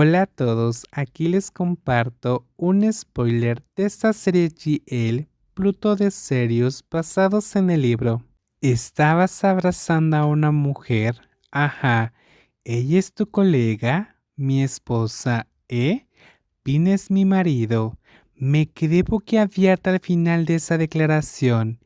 Hola a todos, aquí les comparto un spoiler de esta serie GL Pluto de Serios basados en el libro. Estabas abrazando a una mujer, ajá, ella es tu colega, mi esposa, ¿eh? Pin es mi marido. Me quedé boquiabierta al final de esa declaración.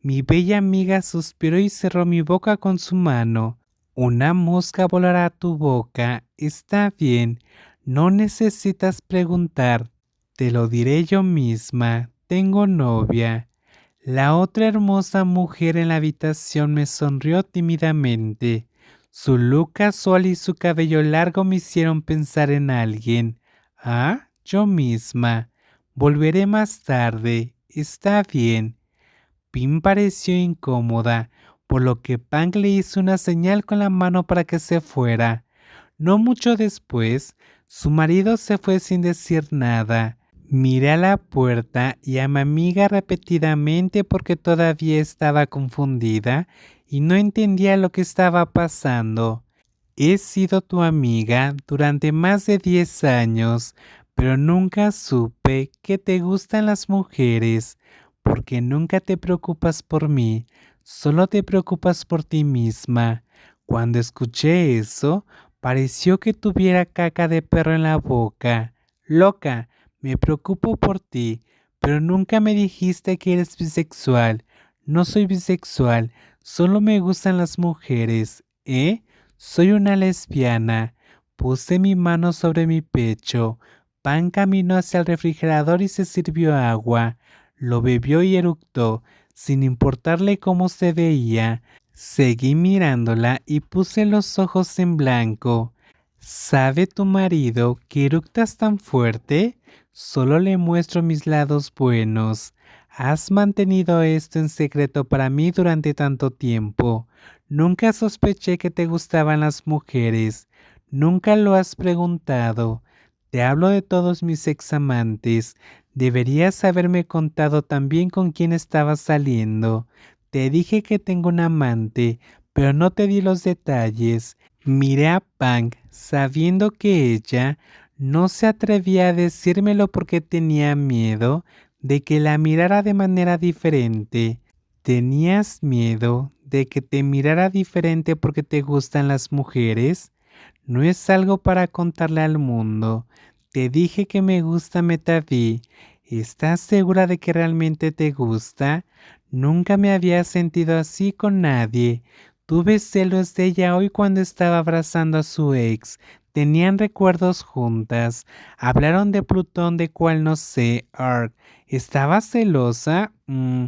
Mi bella amiga suspiró y cerró mi boca con su mano. Una mosca volará a tu boca. Está bien. No necesitas preguntar. Te lo diré yo misma. Tengo novia. La otra hermosa mujer en la habitación me sonrió tímidamente. Su look casual y su cabello largo me hicieron pensar en alguien. Ah, yo misma. Volveré más tarde. Está bien. Pim pareció incómoda por lo que Pang le hizo una señal con la mano para que se fuera. No mucho después, su marido se fue sin decir nada. Miré a la puerta y a mi amiga repetidamente porque todavía estaba confundida y no entendía lo que estaba pasando. He sido tu amiga durante más de 10 años, pero nunca supe que te gustan las mujeres, porque nunca te preocupas por mí, Solo te preocupas por ti misma. Cuando escuché eso, pareció que tuviera caca de perro en la boca. Loca, me preocupo por ti, pero nunca me dijiste que eres bisexual. No soy bisexual, solo me gustan las mujeres. ¿Eh? Soy una lesbiana. Puse mi mano sobre mi pecho. Pan caminó hacia el refrigerador y se sirvió agua. Lo bebió y eructó sin importarle cómo se veía. Seguí mirándola y puse los ojos en blanco. ¿Sabe tu marido que eructas tan fuerte? Solo le muestro mis lados buenos. Has mantenido esto en secreto para mí durante tanto tiempo. Nunca sospeché que te gustaban las mujeres. Nunca lo has preguntado. Te hablo de todos mis examantes. Deberías haberme contado también con quién estabas saliendo. Te dije que tengo un amante, pero no te di los detalles. Miré a Pang sabiendo que ella no se atrevía a decírmelo porque tenía miedo de que la mirara de manera diferente. ¿Tenías miedo de que te mirara diferente porque te gustan las mujeres? No es algo para contarle al mundo. Te dije que me gusta Metaví. ¿Estás segura de que realmente te gusta? Nunca me había sentido así con nadie. Tuve celos de ella hoy cuando estaba abrazando a su ex. Tenían recuerdos juntas. Hablaron de Plutón de cual no sé. Ark. ¿Estaba celosa? Mm.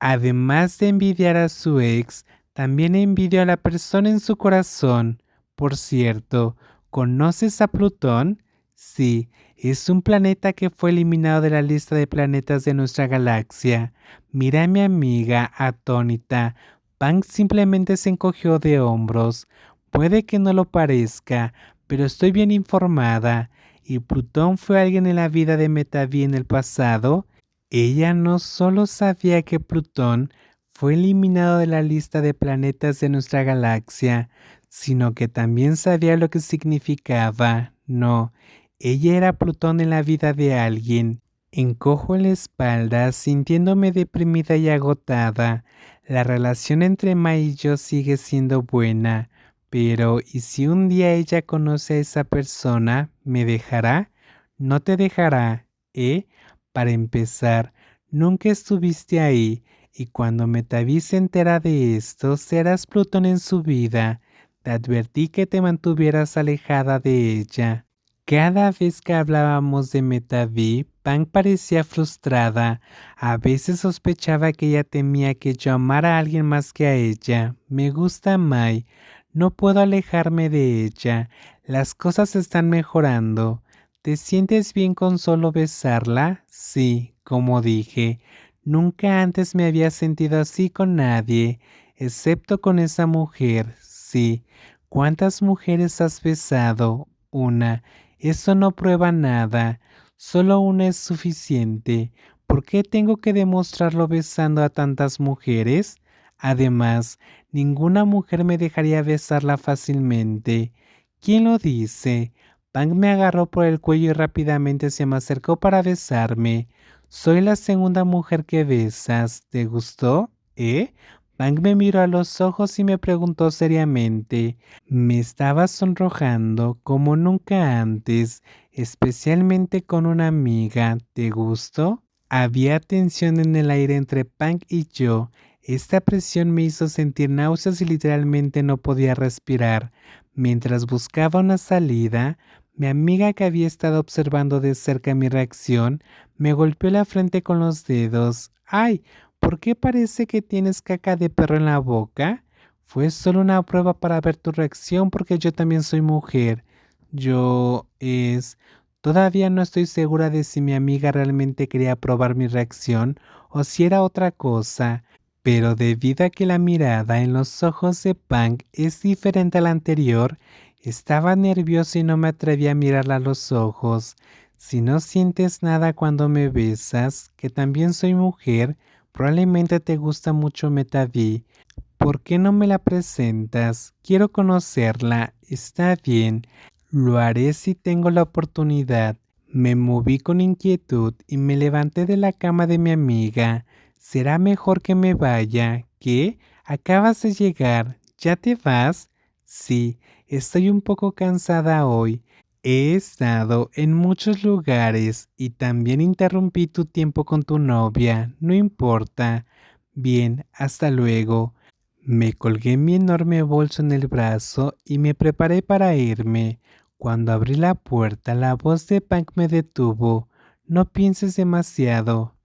Además de envidiar a su ex, también envidió a la persona en su corazón. Por cierto, ¿conoces a Plutón? Sí, es un planeta que fue eliminado de la lista de planetas de nuestra galaxia. Mira a mi amiga atónita. Pang simplemente se encogió de hombros. Puede que no lo parezca, pero estoy bien informada. ¿Y Plutón fue alguien en la vida de Metaví en el pasado? Ella no solo sabía que Plutón fue eliminado de la lista de planetas de nuestra galaxia, sino que también sabía lo que significaba. No, ella era Plutón en la vida de alguien. Encojo la espalda, sintiéndome deprimida y agotada. La relación entre Mai y yo sigue siendo buena, pero ¿y si un día ella conoce a esa persona, me dejará? No te dejará, ¿eh? Para empezar, nunca estuviste ahí, y cuando Metaví se entera de esto, serás Plutón en su vida. Te advertí que te mantuvieras alejada de ella. Cada vez que hablábamos de Metaví, Pang parecía frustrada. A veces sospechaba que ella temía que yo amara a alguien más que a ella. Me gusta Mai. No puedo alejarme de ella. Las cosas están mejorando. ¿Te sientes bien con solo besarla? Sí, como dije. Nunca antes me había sentido así con nadie, excepto con esa mujer. Sí. ¿Cuántas mujeres has besado? Una. Eso no prueba nada, solo una es suficiente. ¿Por qué tengo que demostrarlo besando a tantas mujeres? Además, ninguna mujer me dejaría besarla fácilmente. ¿Quién lo dice? Pang me agarró por el cuello y rápidamente se me acercó para besarme. Soy la segunda mujer que besas. ¿Te gustó? ¿Eh? Pang me miró a los ojos y me preguntó seriamente. Me estaba sonrojando como nunca antes, especialmente con una amiga. ¿Te gustó? Había tensión en el aire entre Pang y yo. Esta presión me hizo sentir náuseas y literalmente no podía respirar. Mientras buscaba una salida, mi amiga que había estado observando de cerca mi reacción me golpeó la frente con los dedos. ¡Ay! ¿Por qué parece que tienes caca de perro en la boca? Fue solo una prueba para ver tu reacción porque yo también soy mujer. Yo es... Todavía no estoy segura de si mi amiga realmente quería probar mi reacción o si era otra cosa, pero debido a que la mirada en los ojos de Punk es diferente a la anterior, estaba nervioso y no me atreví a mirarla a los ojos. Si no sientes nada cuando me besas, que también soy mujer, probablemente te gusta mucho Metaví. ¿Por qué no me la presentas? Quiero conocerla. Está bien. Lo haré si tengo la oportunidad. Me moví con inquietud y me levanté de la cama de mi amiga. Será mejor que me vaya. ¿Qué? Acabas de llegar. ¿Ya te vas? Sí, Estoy un poco cansada hoy. He estado en muchos lugares y también interrumpí tu tiempo con tu novia. No importa. Bien, hasta luego. Me colgué mi enorme bolso en el brazo y me preparé para irme. Cuando abrí la puerta, la voz de Punk me detuvo. No pienses demasiado.